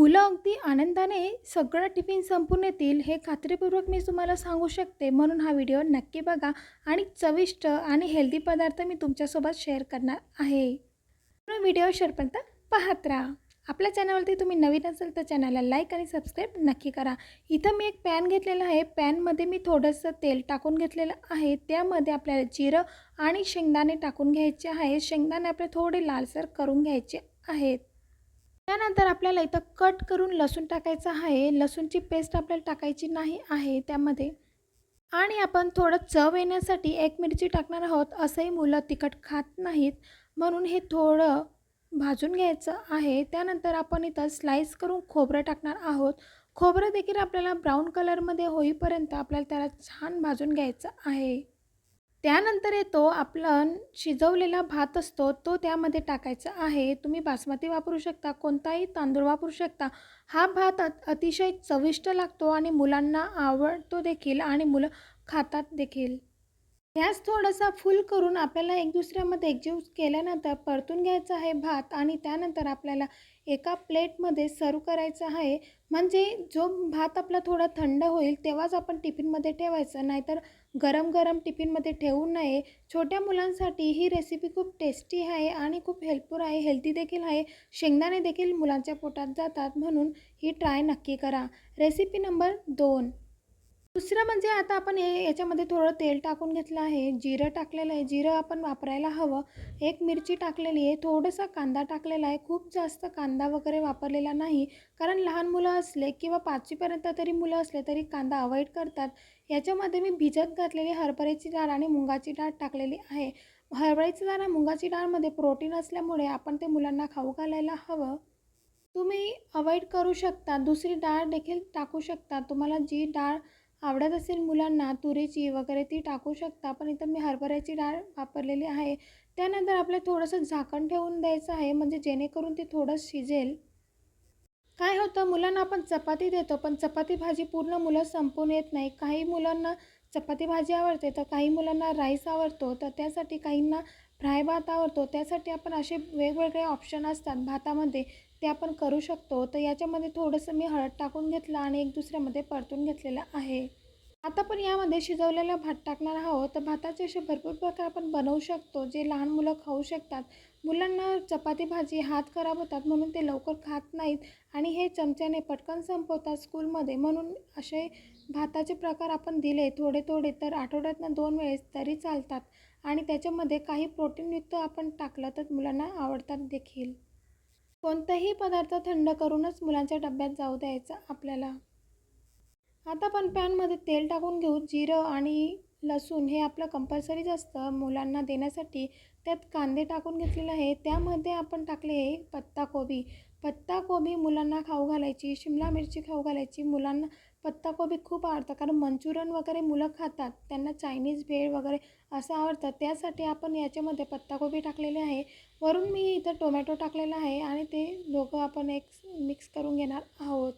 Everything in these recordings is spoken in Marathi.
मुलं अगदी आनंदाने सगळं टिफिन संपून येतील हे खात्रीपूर्वक मी तुम्हाला सांगू शकते. म्हणून हा व्हिडिओ नक्की बघा आणि चविष्ट आणि हेल्दी पदार्थ मी तुमच्यासोबत शेअर करणार आहे. व्हिडिओ शेअरपर्यंत पाहत राहा. आपल्या चॅनलवरती तुम्ही नवीन असेल तर चॅनलला लाईक आणि सबस्क्राईब नक्की करा. इथं मी एक पॅन घेतलेला आहे. पॅनमध्ये मी थोडंसं तेल टाकून घेतलेलं आहे. त्यामध्ये आपल्याला जिरं आणि शेंगदाणे टाकून घ्यायचे आहे. शेंगदाणे आपले थोडे लालसर करून घ्यायचे आहेत. त्यानंतर आपल्याला इथं कट करून लसूण टाकायचं आहे. लसूणची पेस्ट आपल्याला टाकायची नाही आहे त्यामध्ये. आणि आपण थोडं चव येण्यासाठी एक मिरची टाकणार आहोत. असंही मुलं तिखट खात नाहीत. म्हणून हे थोडं भाजून घ्यायचं आहे. त्यानंतर आपण इथं स्लाईस करून खोबरं टाकणार आहोत. खोबरं देखील आपल्याला ब्राऊन कलरमध्ये होईपर्यंत आपल्याला त्याला छान भाजून घ्यायचं आहे. त्यानंतर येतो आपलं शिजवलेला भात असतो तो त्यामध्ये टाकायचा आहे. तुम्ही बासमती वापरू शकता कोणताही तांदूळ वापरू शकता. हा भात अतिशय चविष्ट लागतो आणि मुलांना आवडतो देखील आणि मुलं खातात देखील. गॅस थोडासा फुल करून आपल्याला एक दुसऱ्यामध्ये एकजीव केल्यानंतर परतून घ्यायचा आहे भात आणि त्यानंतर आपल्याला एका प्लेटमध्ये सर्व करायचं आहे. म्हणजे जो भात आपला थोडा थंड होईल तेव्हाच आपण टिफिनमध्ये ठेवायचं. नाहीतर गरम गरम टिफिनमध्ये ठेवू नये. छोट्या मुलांसाठी ही रेसिपी खूप टेस्टी आहे आणि खूप हेल्पफुल आहे. हेल्दी देखील आहे. शेंगदाणे देखील मुलांच्या पोटात जातात म्हणून ही ट्राय नक्की करा. रेसिपी नंबर दोन. दुसरं म्हणजे आता आपण हे याच्यामध्ये थोडं तेल टाकून घेतलं आहे जिरं टाकलेलं आहे. जिरं आपण वापरायला हवं. एक मिरची टाकलेली आहे थोडासा कांदा टाकलेला आहे. खूप जास्त कांदा वगैरे वापरलेला नाही. कारण लहान मुलं असले किंवा पाचवीपर्यंत तरी मुलं असले तरी कांदा अवॉइड करतात. याच्यामध्ये मी भिजत घातलेली हरभऱ्याची डाळ आणि मुगाची डाळ टाकलेली आहे. हरभऱ्याची डाळ आणि मुगाची डाळमध्ये प्रोटीन असल्यामुळे आपण ते मुलांना खाऊ घालायला हवं. तुम्ही अवॉइड करू शकता. दुसरी डाळ देखील टाकू शकता. तुम्हाला जी डाळ आवडत असेल मुलांना तुरीची वगैरे ती टाकू शकता पण इथं मी हरभऱ्याची डाळ वापरलेली आहे. त्यानंतर आपलं थोडंसं झाकण ठेवून द्यायचं आहे म्हणजे जेणेकरून ते थोडं शिजेल. काय होतं मुलांना आपण चपाती देतो पण चपाती भाजी पूर्ण मुलं संपून येत नाही. काही मुलांना चपाती भाजी आवडते तर काही मुलांना राईस आवडतो तर त्यासाठी काहींना फ्राय भात आवडतो. त्यासाठी आपण असे वेगवेगळे ऑप्शन असतात भातामध्ये. ते आपण करू शकतो. तर याच्यामध्ये थोडंसं मी हळद टाकून घेतलं आणि एक दुसऱ्यामध्ये परतून घेतलेलं आहे. आता पण यामध्ये शिजवलेला भात टाकणार आहोत. तर भाताचे असे भरपूर प्रकार आपण बनवू शकतो. जे लहान मुलं खाऊ शकतात. मुलांना चपाती भाजी हात खराब होतात म्हणून ते लवकर खात नाहीत आणि हे चमच्याने पटकन संपवतात स्कूलमध्ये. म्हणून असे भाताचे प्रकार आपण दिले थोडे थोडे तर आठवड्यातनं दोन वेळेस तरी चालतात. आणि त्याच्यामध्ये काही प्रोटीनयुक्त आपण टाकलं तर मुलांना आवडतात देखील. कोणताही पदार्थ थंड करूनच मुलांच्या डब्यात जाऊ द्यायचा आपल्याला. आता पण पॅनमध्ये तेल टाकून घेऊ. जिरं आणि लसूण हे आपलं कंपल्सरीच असतं. मुलांना देण्यासाठी त्यात कांदे टाकून घेतलेले आहे. त्यामध्ये आपण टाकले आहे पत्ताकोबी. पत्ताकोबी मुलांना खाऊ घालायची शिमला मिरची खाऊ घालायची. मुलांना पत्ताकोबी खूप आवडतं कारण मंचुरन वगैरे मुलं खातात त्यांना चायनीज भेळ वगैरे असं आवडतं. त्यासाठी आपण याच्यामध्ये पत्ताकोबी टाकलेले आहे. वरून मी इथं टोमॅटो टाकलेला आहे आणि ते दोघं आपण एक मिक्स करून घेणार आहोत.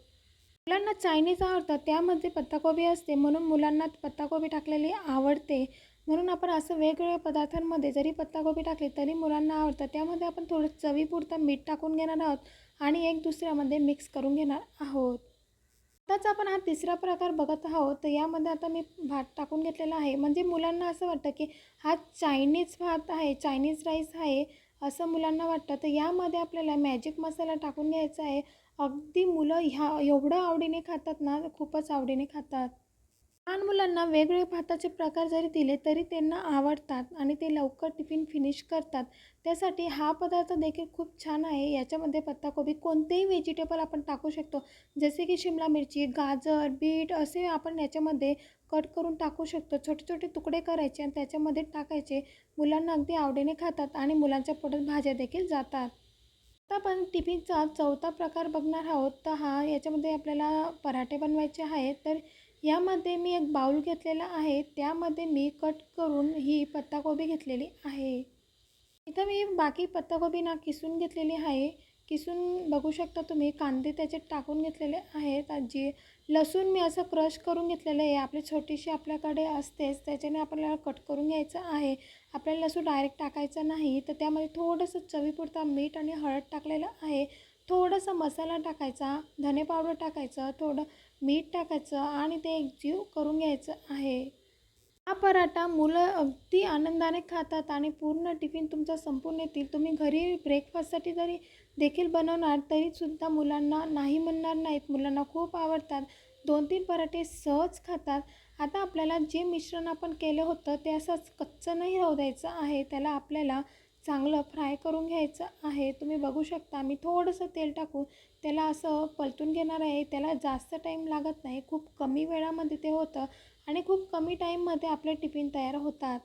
मुलांना चायनीज आवडतं त्यामध्ये पत्ताकोबी असते. म्हणून मुलांना पत्ताकोबी टाकलेली आवडते. म्हणून आपण असं वेगवेगळ्या पदार्थांमध्ये जरी पत्ताकोबी टाकली तरी मुलांना आवडतं. त्यामध्ये आपण थोडं चवीपुरतं मीठ टाकून घेणार आहोत आणि एक दुसऱ्यामध्ये मिक्स करून घेणार आहोत. आताच आपण हा तिसरा प्रकार बघत आहोत तर यामध्ये आता मी भात टाकून घेतलेला आहे. म्हणजे मुलांना असं वाटतं की हा चायनीज भात आहे चायनीज राईस आहे असं मुलांना वाटतं. तर यामध्ये आपल्याला मॅजिक मसाला टाकून घ्यायचा आहे. अगदी मुलं ह्या एवढं आवडीने खातात ना खूपच आवडीने खातात. लहान मुलांना वेगवेगळे भाताचे प्रकार जरी दिले तरी त्यांना आवडतात आणि ते लवकर टिफिन फिनिश करतात. त्यासाठी हा पदार्थ देखील खूप छान आहे. याच्यामध्ये पत्ताकोबी कोणतेही व्हेजिटेबल आपण टाकू शकतो. जसे की शिमला मिरची गाजर बीट असे आपण याच्यामध्ये कट करून टाकू शकतो. छोटे छोटे तुकडे करायचे आणि त्याच्यामध्ये टाकायचे. मुलांना अगदी आवडीने खातात आणि मुलांच्या पोटात भाज्या देखील जातात. तर आपण टिफिनचा चौथा प्रकार बघणार आहोत. तर हा याच्यामध्ये आपल्याला पराठे बनवायचे आहेत. तर यामध्ये मी एक बाऊल घेतलेला आहे. त्यामध्ये मी कट करून ही पत्ताकोबी घेतलेली आहे. इथं मी बाकी पत्ताकोबी ना किसून घेतलेली आहे. किसून बघू शकता तुम्ही कांदे त्याच्यात टाकून घेतलेले आहेत. जे लसूण मी असं क्रश करून घेतलेलं आहे आपली छोटीशी आपल्याकडे असतेच त्याच्याने आपल्याला कट करून घ्यायचं आहे. आपल्याला लसूण डायरेक्ट टाकायचं नाही तर त्यामध्ये थोडंसं चवीपुरता मीठ आणि हळद टाकलेलं आहे. थोडासा मसाला टाकायचा धने पावडर टाकायचं थोडं मीठ टाकायचं आणि ते एकजीव करून घ्यायचं आहे. हा पराठा मुलं अगदी आनंदाने खातात आणि पूर्ण टिफिन तुमचा संपून येतील. तुम्ही घरी ब्रेकफास्टसाठी जरी देखील बनवणार तरीसुद्धा मुलांना नाही म्हणणार नाहीत. मुलांना खूप आवडतात. दोन तीन पराठे सहज खातात. आता आपल्याला जे मिश्रण आपण केलं होतं ते असंच कच्चं नाही राहू द्यायचं आहे. त्याला आपल्याला चांगलं फ्राय करून घ्यायचं आहे. तुम्ही बघू शकता मी थोडंसं तेल टाकून त्याला असं पलटून घेणार आहे. त्याला जास्त टाईम लागत नाही. खूप कमी वेळामध्ये ते होतं आणि खूप कमी टाईममध्ये आपले टिफिन तयार होतात.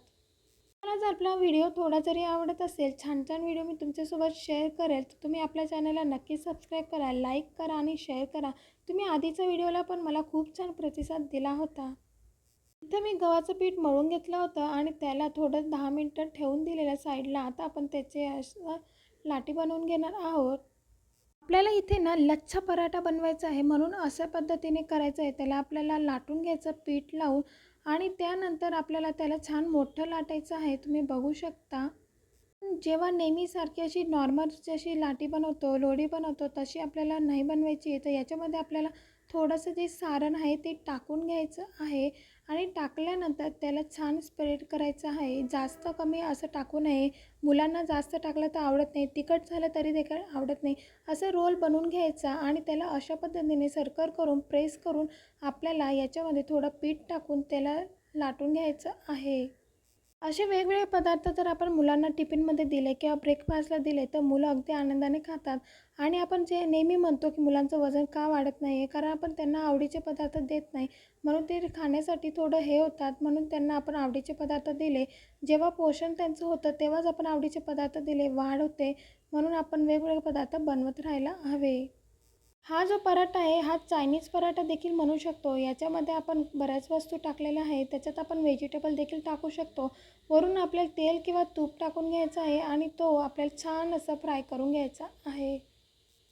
मला जर आपला व्हिडिओ थोडा जरी आवडत असेल छान छान व्हिडिओ मी तुमच्यासोबत शेअर करेल तर तुम्ही आपल्या चॅनलला नक्की सबस्क्राईब करा लाईक करा आणि शेअर करा. तुम्ही आधीच्या व्हिडिओला पण मला खूप छान प्रतिसाद दिला होता. इथं मी गव्हाचं पीठ मळून घेतलं होतं आणि त्याला थोडं दहा मिनटं ठेवून दिलेलं साईडला आता आपण त्याचे असं लाटी बनवून घेणार आहोत. आपल्याला इथे ना लच्छा पराठा बनवायचा आहे म्हणून अशा पद्धतीने करायचं आहे. त्याला आपल्याला लाटून घ्यायचं पीठ लावून आणि त्यानंतर आपल्याला त्याला छान मोठं लाटायचं आहे. तुम्ही बघू शकता. जेव्हा नेहमीसारखी अशी नॉर्मल जशी लाटी बनवतो लोढी बनवतो तशी आपल्याला नाही बनवायची आहे. तर याच्यामध्ये आपल्याला थोडंसं जे सारण आहे ते टाकून घ्यायचं आहे. आणि टाकल्यानंतर त्याला छान स्प्रेड करायचं आहे. जास्त कमी असं टाकू नये. मुलांना जास्त टाकलं तर आवडत नाही. तिखट झालं तरी देखील आवडत नाही. असं रोल बनवून घ्यायचा आणि त्याला अशा पद्धतीने सरकर करून प्रेस करून आपल्याला याच्यामध्ये थोडं पीठ टाकून त्याला लाटून घ्यायचं आहे. असे वेगवेगळे पदार्थ जर आपण मुलांना टिफिनमध्ये दिले किंवा ब्रेकफास्टला दिले तर मुलं अगदी आनंदाने खातात. आणि आपण जे नेहमी म्हणतो की मुलांचं वजन का वाढत नाही आहे कारण आपण त्यांना आवडीचे पदार्थ देत नाही. म्हणून ते खाण्यासाठी थोडं हे होतात. म्हणून त्यांना आपण आवडीचे पदार्थ दिले. जेव्हा पोषण त्यांचं होतं तेव्हाच आपण आवडीचे पदार्थ दिले. वाढ होते. म्हणून आपण वेगवेगळे पदार्थ बनवत राहायला हवे. हा जो पराठा आहे हा चायनीज पराठा देखील म्हणू शकतो. याच्यामध्ये आपण बऱ्याच वस्तू टाकलेल्या आहेत. त्याच्यात आपण व्हेजिटेबल देखील टाकू शकतो. वरून आपल्याला तेल किंवा तूप टाकून घ्यायचं आहे आणि तो आपल्याला छान असं फ्राय करून घ्यायचा आहे.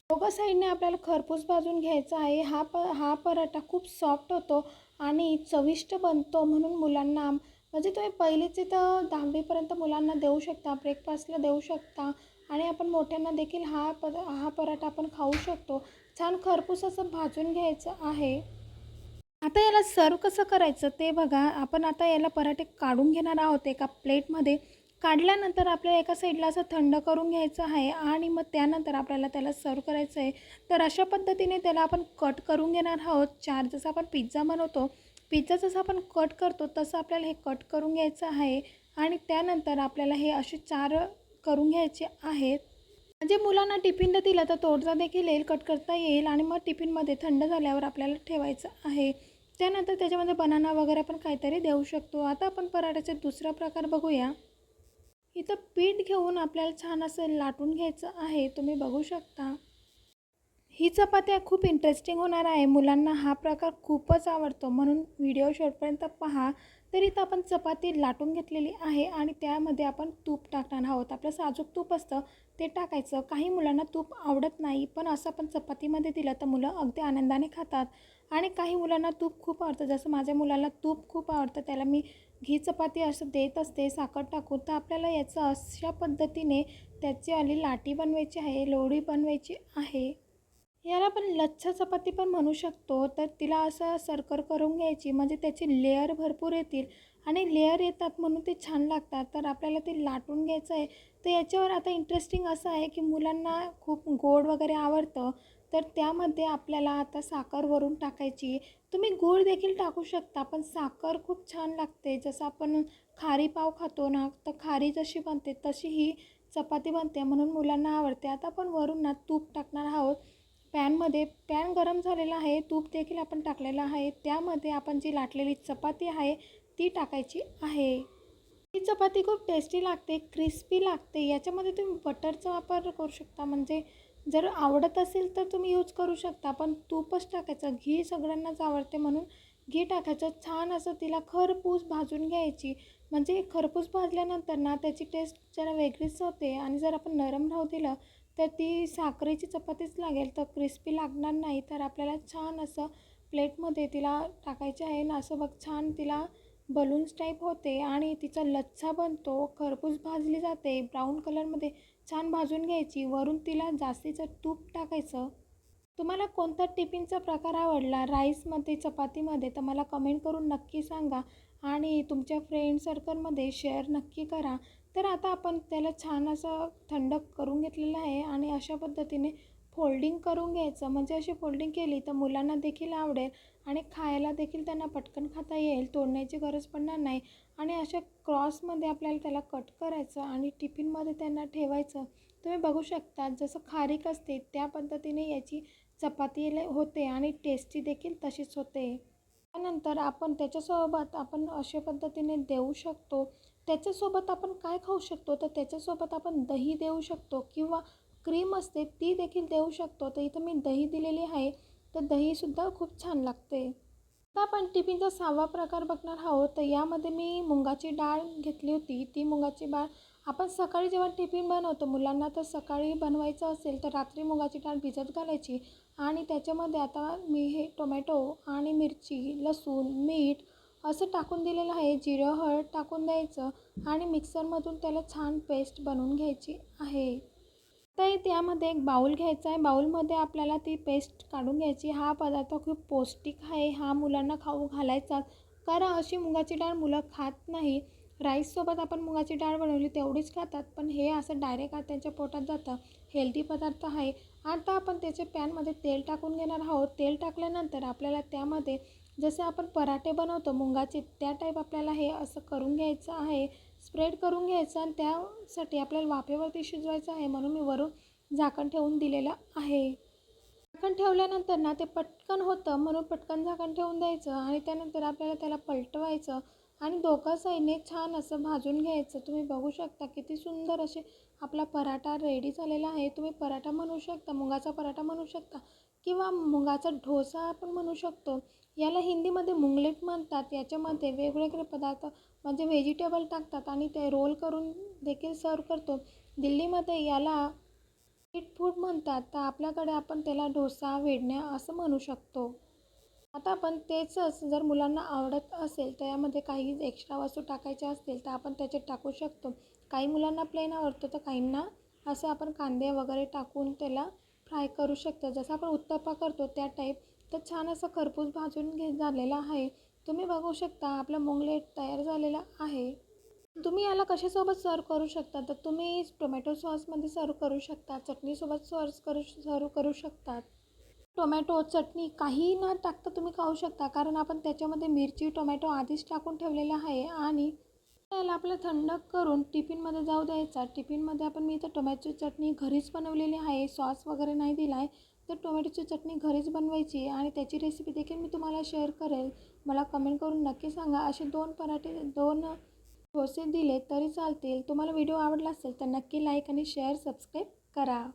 दोघं साईडने आपल्याला खरपूस भाजून घ्यायचा आहे. हा प हा पराठा खूप सॉफ्ट होतो आणि चविष्ट बनतो म्हणून मुलांना म्हणजे तुम्ही पहिलीचे तर दहावीपर्यंत मुलांना देऊ शकता ब्रेकफास्टला देऊ शकता. आणि आपण मोठ्यांना देखील हा पद हा पराठा आपण खाऊ शकतो. छान खरपूस असं भाजून घ्यायचं आहे. आता याला सर्व कसं करायचं ते बघा. आपण आता याला पराठे काढून घेणार आहोत एका प्लेटमध्ये. काढल्यानंतर आपल्याला एका साईडला असं थंड करून घ्यायचं आहे आणि मग त्यानंतर आपल्याला त्याला सर्व करायचं आहे. तर अशा पद्धतीने त्याला आपण कट करून घेणार आहोत. चार जसं आपण पिझ्झा बनवतो पिझ्झा जसं आपण कट करतो तसं आपल्याला हे कट करून घ्यायचं आहे. आणि त्यानंतर आपल्याला हे असे चार करून घ्यायचे आहेत. म्हणजे मुलांना टिफिनला दिलं तर तोडजा देखील येईल कट करता येईल आणि मग टिफिनमध्ये थंड झाल्यावर आपल्याला ठेवायचं आहे. त्यानंतर त्याच्यामध्ये बनाना वगैरे आपण काहीतरी देऊ शकतो. आता आपण पराठ्याचा दुसरा प्रकार बघूया. इथं पीठ घेऊन आपल्याला छान असं लाटून घ्यायचं आहे. तुम्ही बघू शकता. ही चपात्या खूप इंटरेस्टिंग होणार आहे. मुलांना हा प्रकार खूपच आवडतो. म्हणून व्हिडिओ शेवटपर्यंत पहा. तर इथं आपण चपाती लाटून घेतलेली आहे आणि त्यामध्ये आपण तूप टाकणार आहोत. आपलं साजूक तूप असतं ते टाकायचं. काही मुलांना तूप आवडत नाही पण असं आपण चपातीमध्ये दिलं तर मुलं अगदी आनंदाने खातात. आणि काही मुलांना तूप खूप आवडतं. जसं माझ्या मुलाला तूप खूप आवडतं त्याला मी घी चपाती असं देत असते साखर टाकून तर आपल्याला याचं अशा पद्धतीने त्याची आली लाटी बनवायची आहे लोढी बनवायची आहे. याला आपण लच्छा चपाती पण म्हणू शकतो. तर तिला असं सरकर करून घ्यायची. म्हणजे त्याची लेअर भरपूर येतील. आणि लेअर येतात म्हणून ते छान लागतात. तर आपल्याला ते लाटून घ्यायचं आहे. तर याच्यावर आता इंटरेस्टिंग असं आहे की मुलांना खूप गोड वगैरे आवडतं. तर त्यामध्ये आपल्याला आता साखर वरून टाकायची. तुम्ही गूळ देखील टाकू शकता. पण साखर खूप छान लागते. जसं आपण खारी पाव खातो ना तर खारी जशी बनते तशी ही चपाती बनते म्हणून मुलांना आवडते. आता आपण वरून ना तूप टाकणार आहोत. पॅनमध्ये पॅन गरम झालेला आहे तूप देखील आपण टाकलेलं आहे. त्यामध्ये आपण जी लाटलेली चपाती आहे ती टाकायची आहे. ही चपाती खूप टेस्टी लागते क्रिस्पी लागते. याच्यामध्ये तुम्ही बटरचा वापर करू शकता. म्हणजे जर आवडत असेल तर तुम्ही यूज करू शकता. पण तूपच टाकायचं. घी सगळ्यांनाच आवडते म्हणून घी टाकायचं. छान असं तिला खरपूस भाजून घ्यायची. म्हणजे खरपूस भाजल्यानंतर ना त्याची टेस्ट जरा वेगळीच होते. आणि जर आपण नरम राहू दिलं तर ती साखरेची चपातीच लागेल तर क्रिस्पी लागणार नाही. तर आपल्याला छान असं प्लेटमध्ये तिला टाकायचे आहे ना असं बघ छान तिला बलून्स टाईप होते आणि तिचा लच्छा बनतो. खरपूस भाजली जाते ब्राऊन कलरमध्ये छान भाजून घ्यायची. वरून तिला जास्तीचं तूप टाकायचं. तुम्हाला कोणता टिफिनचा प्रकार आवडला? राईसमध्ये चपातीमध्ये? तर मला कमेंट करून नक्की सांगा आणि तुमच्या फ्रेंड सर्कलमध्ये शेअर नक्की करा. तर आता आपण त्याला छान असं थंड करून घेतलेलं आहे आणि अशा पद्धतीने फोल्डिंग करून घ्यायचं. म्हणजे अशी फोल्डिंग केली तर मुलांना देखील आवडेल आणि खायला देखील त्यांना पटकन खाता येईल तोडण्याची गरज पडणार नाही. आणि अशा क्रॉसमध्ये आपल्याला त्याला कट करायचं आणि टिफिनमध्ये त्यांना ठेवायचं. तुम्ही बघू शकता जसं खारीक असते त्या पद्धतीने याची चपाती होते आणि टेस्टी देखील तशीच होते. त्यानंतर आपण त्याच्यासोबत आपण अशा पद्धतीने देऊ शकतो. त्याच्यासोबत आपण काय खाऊ शकतो? तर त्याच्यासोबत आपण दही देऊ शकतो किंवा क्रीम असते ती देखील देऊ शकतो. तर इथं मी दही दिलेली आहे. तर दहीसुद्धा खूप छान लागते. आता आपण टिफिनचा सहावा प्रकार बघणार आहोत. तर यामध्ये मी मुगाची डाळ घेतली होती. ती मुगाची डाळ आपण सकाळी जेव्हा टिफिन बनवतो मुलांना तर सकाळी बनवायचं असेल तर रात्री मुगाची डाळ भिजत घालायची. आणि त्याच्यामध्ये आता मी हे टोमॅटो आणि मिरची लसूण मीठ असं टाकून दिलेलं आहे जिरं हळद टाकून द्यायचं आणि मिक्सरमधून त्याला छान पेस्ट बनवून घ्यायची आहे. तर त्यामध्ये एक बाऊल घ्यायचा आहे. बाऊलमध्ये आपल्याला ती पेस्ट काढून घ्यायची. हा पदार्थ खूप पौष्टिक आहे. हा मुलांना खाऊ घालायचा. कारण अशी मुगाची डाळ मुलं खात नाही. राईससोबत आपण मुगाची डाळ बनवली तेवढीच खातात. पण हे असं डायरेक्ट त्यांच्या पोटात जातं. हेल्दी पदार्थ आहे. आता आपण त्याच्या पॅनमध्ये तेल टाकून घेणार आहोत. तेल टाकल्यानंतर आपल्याला त्यामध्ये जसे आपण पराठे बनवतो मुगाचे त्या टाईप आपल्याला हे असं करून घ्यायचं आहे स्प्रेड करून घ्यायचं आणि त्यासाठी आपल्याला वाफेवरती शिजवायचं आहे म्हणून मी वरून झाकण ठेवून दिलेलं आहे. झाकण ठेवल्यानंतर ना ते पटकन होतं म्हणून पटकन झाकण ठेवून द्यायचं आणि त्यानंतर आपल्याला त्याला पलटवायचं आणि दोघा साईडने छान असं भाजून घ्यायचं. तुम्ही बघू शकता किती सुंदर असे आपला पराठा रेडी झालेला आहे तुम्ही पराठा म्हणू शकता मुगाचा पराठा म्हणू शकता किंवा मुगाचा ढोसा आपण म्हणू शकतो. याला हिंदीमध्ये मुंगलेट म्हणतात. याच्यामध्ये वेगवेगळे पदार्थ म्हणजे व्हेजिटेबल टाकतात आणि ते रोल करून देखील सर्व करतो. दिल्लीमध्ये याला स्ट्रीट फूड म्हणतात. तर आपल्याकडे आपण त्याला डोसा वेडण्या असं म्हणू शकतो. आता आपण तेचंच जर मुलांना आवडत असेल तर यामध्ये काही एक्स्ट्रा वस्तू टाकायच्या असतील तर आपण त्याच्यात टाकू शकतो. काही मुलांना प्लेन आवडतो तर काहींना असं आपण कांदे वगैरे टाकून त्याला फ्राय करू शकतो. जसं आपण उत्तप्पा करतो त्या टाईप तर छान असं खरपूस भाजून घे झालेलं आहे. तुम्ही बघू शकता आपलं मोंगलेट तयार झालेलं आहे. तुम्ही याला कशासोबत सर्व करू शकता? तर तुम्ही टोमॅटो सॉसमध्ये सर्व करू शकता चटणीसोबत सर्व करू सर्व करू शकतात. टोमॅटो चटणी काही न टाकता तुम्ही खाऊ शकता. कारण आपण त्याच्यामध्ये मिरची टोमॅटो आधीच टाकून ठेवलेलं आहे आणि त्याला आपलं थंड करून टिफिनमध्ये जाऊ द्यायचा. टिफिनमध्ये आपण मी इथं टोमॅटोची चटणी घरीच बनवलेली आहे. सॉस वगैरे नाही दिला आहे तर टोमॅटोची चटणी घरीच बनवायची आणि त्याची रेसिपी देखील मी तुम्हाला शेअर करेल. मला कमेंट करून नक्की सांगा. असे दोन पराठे दोन डोसे दिले तरी चालतील. तुम्हाला व्हिडिओ आवडला असेल तर नक्की लाईक आणि शेअर सबस्क्राईब करा.